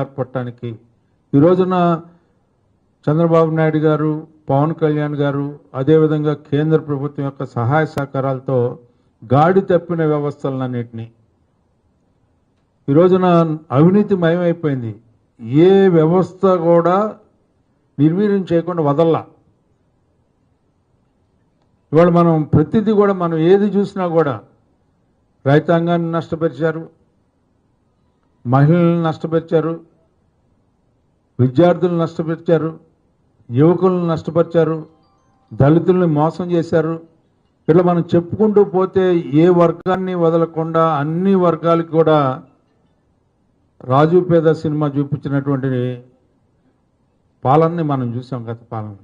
ఏర్పడటానికి ఈ రోజున చంద్రబాబు నాయుడు గారు పవన్ కళ్యాణ్ గారు అదేవిధంగా కేంద్ర ప్రభుత్వం యొక్క సహాయ సహకారాలతో గాడి తప్పిన వ్యవస్థలన్నింటినీ ఈ రోజున అవినీతి మయమైపోయింది. ఏ వ్యవస్థ కూడా నిర్వీర్యం చేయకుండా వదల్లా. ఇవాళ మనం ప్రతిదీ కూడా మనం ఏది చూసినా కూడా రైతాంగాన్ని నష్టపరిచారు మహిళలను నష్టపరిచారు విద్యార్థులను నష్టపరిచారు యువకులను నష్టపరిచారు దళితుల్ని మోసం చేశారు. ఇట్లా మనం చెప్పుకుంటూ పోతే ఏ వర్గాన్ని వదలకుండా అన్ని వర్గాలకి కూడా రాజు పేద సినిమా చూపించినటువంటి పాలనని మనం చూసాం గత పాలన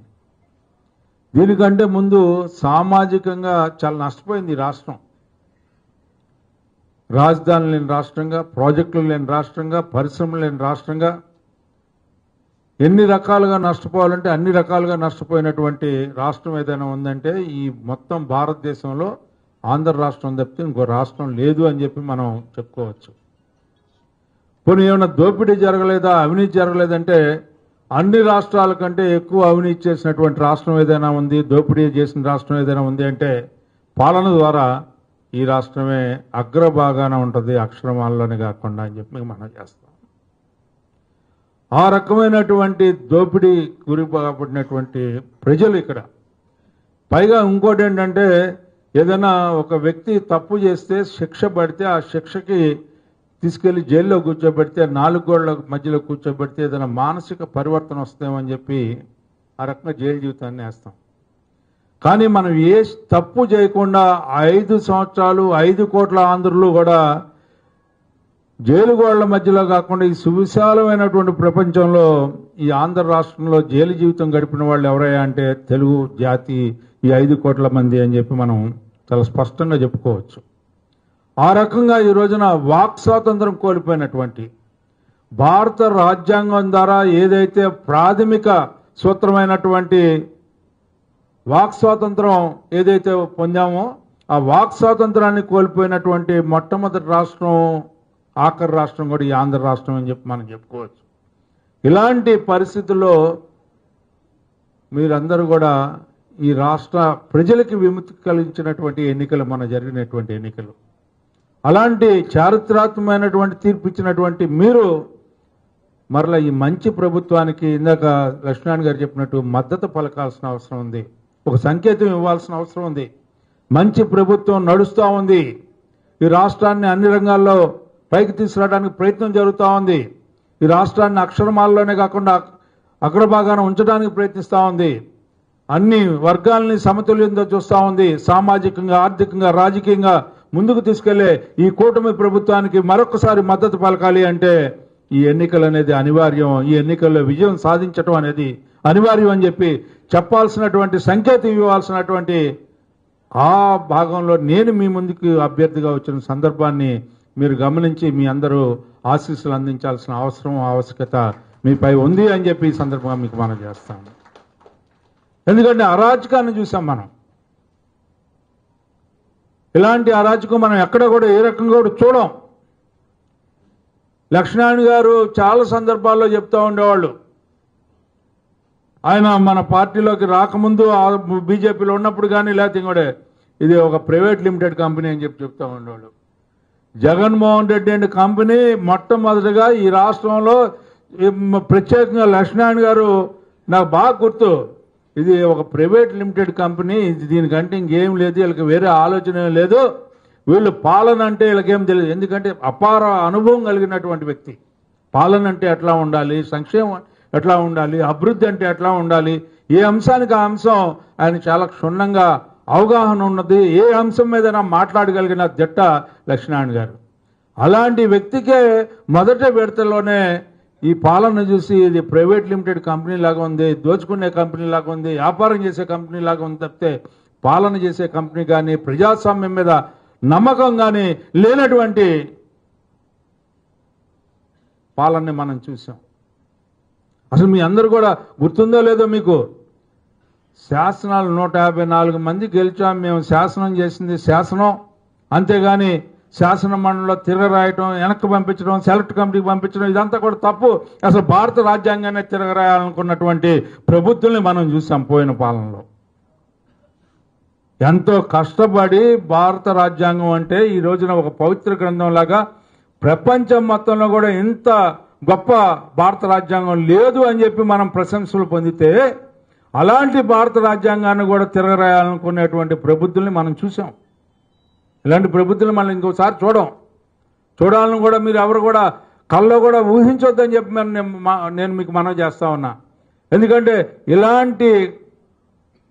దీనికంటే ముందు సామాజికంగా చాలా నష్టపోయింది రాష్ట్రం. రాజధాని లేని రాష్ట్రంగా ప్రాజెక్టులు లేని రాష్ట్రంగా పరిశ్రమలు లేని రాష్ట్రంగా ఎన్ని రకాలుగా నష్టపోవాలంటే అన్ని రకాలుగా నష్టపోయినటువంటి రాష్ట్రం ఏదైనా ఉందంటే ఈ మొత్తం భారతదేశంలో ఆంధ్ర రాష్ట్రం తప్పితే ఇంకో రాష్ట్రం లేదు అని చెప్పి మనం చెప్పుకోవచ్చు. పోనీ ఏమైనా దోపిడీ జరగలేదా అవినీతి జరగలేదంటే అన్ని రాష్ట్రాల కంటే ఎక్కువ అవినీతి చేసినటువంటి రాష్ట్రం ఏదైనా ఉంది దోపిడీ చేసిన రాష్ట్రం ఏదైనా ఉంది అంటే పాలన ద్వారా ఈ రాష్ట్రమే అగ్రభాగాన ఉంటుంది అక్షరమాలలోనే కాకుండా అని చెప్పి మనం చేస్తాం. ఆ రకమైనటువంటి దోపిడీ గురిపడినటువంటి ప్రజలు ఇక్కడ. పైగా ఇంకోటి ఏంటంటే ఏదైనా ఒక వ్యక్తి తప్పు చేస్తే శిక్ష పడితే ఆ శిక్షకి తీసుకెళ్ళి జైల్లో కూర్చోబెడితే నాలుగు గోళ్ళ మధ్యలో కూర్చోబెడితే ఏదైనా మానసిక పరివర్తన వస్తామని చెప్పి ఆ రకంగా జైలు జీవితాన్ని వేస్తాం. కానీ మనం ఏ తప్పు చేయకుండా ఐదు సంవత్సరాలు ఐదు కోట్ల ఆంధ్రులు కూడా జైలు గోళ్ళ మధ్యలో కాకుండా ఈ సువిశాలమైనటువంటి ప్రపంచంలో ఈ ఆంధ్ర రాష్ట్రంలో జైలు జీవితం గడిపిన వాళ్ళు ఎవరయ్యా అంటే తెలుగు జాతి ఈ ఐదు కోట్ల మంది అని చెప్పి మనం చాలా స్పష్టంగా చెప్పుకోవచ్చు. ఆ రకంగా ఈ రోజున వాక్ స్వాతంత్రం కోల్పోయినటువంటి భారత రాజ్యాంగం ద్వారా ఏదైతే ప్రాథమిక సూత్రమైనటువంటి వాక్ స్వాతంత్రం ఏదైతే పొందామో ఆ వాక్ స్వాతంత్రాన్ని కోల్పోయినటువంటి మొట్టమొదటి రాష్ట్రం ఆఖరి రాష్ట్రం కూడా ఈ ఆంధ్ర రాష్ట్రం అని చెప్పి మనం చెప్పుకోవచ్చు. ఇలాంటి పరిస్థితుల్లో మీరందరూ కూడా ఈ రాష్ట్ర ప్రజలకి విముక్తి కలిగించినటువంటి ఎన్నికలు మన జరిగినటువంటి ఎన్నికలు. అలాంటి చారిత్రాత్మకమైనటువంటి తీర్పు ఇచ్చినటువంటి మీరు మరలా ఈ మంచి ప్రభుత్వానికి ఇందాక లక్ష్మణ్ గారు చెప్పినట్టు మద్దతు పలకాల్సిన అవసరం ఉంది. ఒక సంకేతం ఇవ్వాల్సిన అవసరం ఉంది. మంచి ప్రభుత్వం నడుస్తూ ఉంది. ఈ రాష్ట్రాన్ని అన్ని రంగాల్లో పైకి తీసుకురావడానికి ప్రయత్నం జరుగుతూ ఉంది. ఈ రాష్ట్రాన్ని అక్షరమాలలోనే కాకుండా అగ్రభాగాన ఉంచడానికి ప్రయత్నిస్తూ ఉంది. అన్ని వర్గాలని సమతుల్యంతో చూస్తూ ఉంది. సామాజికంగా ఆర్థికంగా రాజకీయంగా ముందుకు తీసుకెళ్ళే ఈ కూటమి ప్రభుత్వానికి మరొకసారి మద్దతు పలకాలి అంటే ఈ ఎన్నికలు అనేది అనివార్యం. ఈ ఎన్నికల్లో విజయం సాధించటం అనేది అనివార్యం అని చెప్పి చెప్పాల్సినటువంటి సంకేతం ఇవ్వాల్సినటువంటి ఆ భాగంలో నేను మీ ముందుకు అభ్యర్థిగా వచ్చిన సందర్భాన్ని మీరు గమనించి మీ అందరూ ఆశీస్సులు అందించాల్సిన అవసరం ఆవశ్యకత మీపై ఉంది అని చెప్పి ఈ సందర్భంగా మీకు మనం చేస్తాం. ఎందుకంటే అరాచకాన్ని చూసాం మనం. ఇలాంటి అరాచకం మనం ఎక్కడ కూడా ఏ రకంగా కూడా చూడం. లక్ష్మణ్ గారు చాలా సందర్భాల్లో చెప్తూ ఉండేవాళ్ళు. ఆయన మన పార్టీలోకి రాకముందు బీజేపీలో ఉన్నప్పుడు కానీ లేకపోతే ఇంకోటి ఇది ఒక ప్రైవేట్ లిమిటెడ్ కంపెనీ అని చెప్పి చెప్తూ ఉండేవాళ్ళు. జగన్మోహన్ రెడ్డి అండ్ కంపెనీ మొట్టమొదటిగా ఈ రాష్ట్రంలో ప్రత్యేకంగా లక్ష్మణ్ గారు నాకు బాగా గుర్తు. ఇది ఒక ప్రైవేట్ లిమిటెడ్ కంపెనీ ఇది దీనికంటే ఇంకేం లేదు వీళ్ళకి వేరే ఆలోచన లేదు. వీళ్ళు పాలన అంటే వీళ్ళకేం తెలియదు. ఎందుకంటే అపార అనుభవం కలిగినటువంటి వ్యక్తి. పాలన అంటే ఎట్లా ఉండాలి? సంక్షేమం ఎట్లా ఉండాలి? అభివృద్ధి అంటే ఎట్లా ఉండాలి? ఏ అంశానికి ఆ అంశం? ఆయన చాలా క్షుణ్ణంగా అవగాహన ఉన్నది. ఏ అంశం మీద మాట్లాడగలిగిన జట్ట లక్ష్మీనారాయణ గారు. అలాంటి వ్యక్తికే మొదటి విడతలోనే ఈ పాలన చూసి ఇది ప్రైవేట్ లిమిటెడ్ కంపెనీ లాగా ఉంది దోచుకునే కంపెనీ లాగా ఉంది వ్యాపారం చేసే కంపెనీ లాగా ఉంది తప్పితే పాలన చేసే కంపెనీ కానీ ప్రజాస్వామ్యం మీద నమ్మకం కానీ లేనటువంటి పాలనని మనం చూసాం అసలు మీ అందరు కూడా గుర్తుందో లేదో మీకు? శాసనాలు నూట యాభై నాలుగు మంది గెలిచాం మేము శాసనం చేసింది శాసనం. అంతేగాని శాసన మండలిలో తిరగరాయటం వెనక్కి పంపించడం సెలెక్ట్ కమిటీకి పంపించడం ఇదంతా కూడా తప్పు. అసలు భారత రాజ్యాంగాన్ని తిరగరాయాలనుకున్నటువంటి ప్రభుత్వాన్ని మనం చూసాం పోయిన పాలనలో. ఎంతో కష్టపడి భారత రాజ్యాంగం అంటే ఈ రోజున ఒక పవిత్ర గ్రంథంలాగా ప్రపంచం మొత్తంలో కూడా ఇంత గొప్ప భారత రాజ్యాంగం లేదు అని చెప్పి మనం ప్రశంసలు పొందితే అలాంటి భారత రాజ్యాంగాన్ని కూడా తిరగరాయాలనుకునేటువంటి ప్రబుద్ధుల్ని మనం చూసాం ఇలాంటి ప్రబుద్ధులు మనం ఇంకోసారి చూడం. చూడాలని కూడా మీరు ఎవరు కూడా కల్లో కూడా ఊహించొద్దని చెప్పి నేను నేను మీకు మనం చేస్తా ఉన్నా. ఎందుకంటే ఇలాంటి